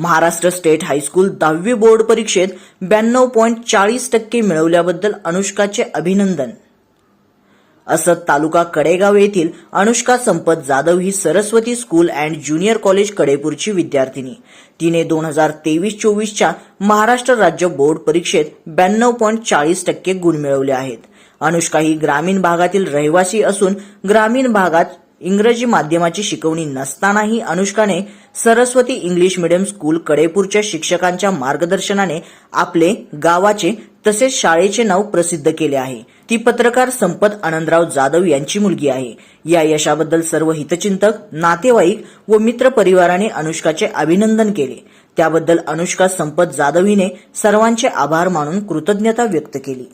Maharashtra state high school दहावी board परीक्षेत ब्याण्णव पॉईंट चाळीस टक्के मिळवल्याबद्दल अनुष्काचे अभिनंदन. असत तालुका कडेगाव येथील अनुष्का संपत जाधव ही Saraswati school and junior college कडेपूरची विद्यार्थिनी. तिने दोन हजार तेवीस चोवीसच्या महाराष्ट्र राज्य बोर्ड परीक्षेत ब्याण्णव पॉईंट चाळीस टक्के गुण मिळवले आहेत. अनुष्का ही ग्रामीण भागातील रहिवासी असून ग्रामीण भागात इंग्रजी माध्यमाची शिकवणी नसतानाही अनुष्काने सरस्वती इंग्लिश मिडियम स्कूल कडेपूरच्या शिक्षकांच्या मार्गदर्शनाने आपले गावाचे तसेच शाळेचे नाव प्रसिद्ध केले आहे. ती पत्रकार संपत आनंदराव जाधव यांची मुलगी आहे. या यशाबद्दल सर्व हितचिंतक नातेवाईक व मित्र परिवाराने अनुष्काचे अभिनंदन केले. त्याबद्दल अनुष्का संपत जाधव हिने सर्वांचे आभार मानून कृतज्ञता व्यक्त केली.